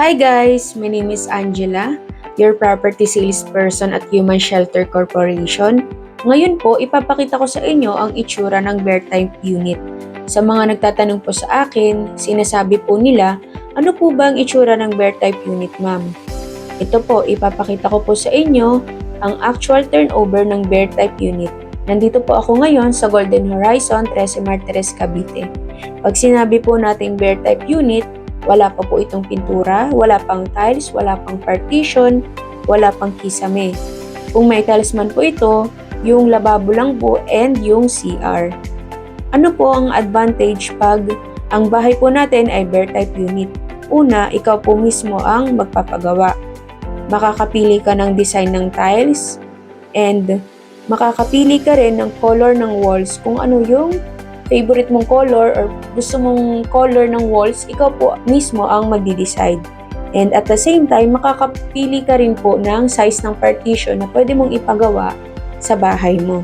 Hi guys! My name is Angela, your property salesperson at Human Shelter Corporation. Ngayon po, ipapakita ko sa inyo ang itsura ng bear type unit. Sa mga nagtatanong po sa akin, sinasabi po nila, ano po ba ang itsura ng bear type unit ma'am? Ito po, ipapakita ko po sa inyo ang actual turnover ng bear type unit. Nandito po ako ngayon sa Golden Horizon, Trece Martires, Cavite. Pag sinabi po nating bear type unit, wala pa po itong pintura, wala pang tiles, wala pang partition, wala pang kisame. Kung may tiles man po ito, yung lababo lang po and yung CR. Ano po ang advantage pag ang bahay po natin ay bear type unit? Una, ikaw po mismo ang magpapagawa. Makakapili ka ng design ng tiles and makakapili ka rin ng color ng walls kung ano yung favorite mong color or gusto mong color ng walls, ikaw po mismo ang magdi-decide. And at the same time, makakapili ka rin po ng size ng partition na pwede mong ipagawa sa bahay mo.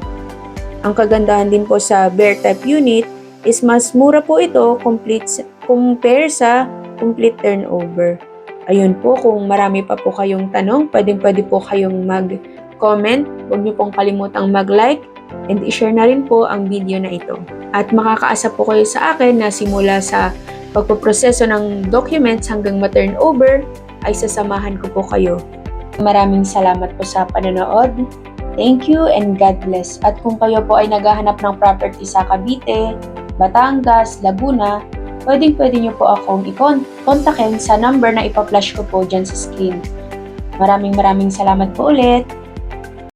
Ang kagandahan din po sa bear type unit is mas mura po ito complete compare sa complete turnover. Ayun po, kung marami pa po kayong tanong, pwedeng pwede po kayong mag-comment. Huwag niyo pong kalimutang mag-like and i-share na rin po ang video na ito. At makakaasa po kayo sa akin na simula sa pagpoproseso ng documents hanggang ma-turnover ay sasamahan ko po kayo. Maraming salamat po sa panonood. Thank you and God bless. At kung kayo po ay naghahanap ng property sa Cavite, Batangas, Laguna, pwedeng pwede nyo po akong i-kontakin sa number na ipa-flash ko po dyan sa screen. Maraming maraming salamat po ulit.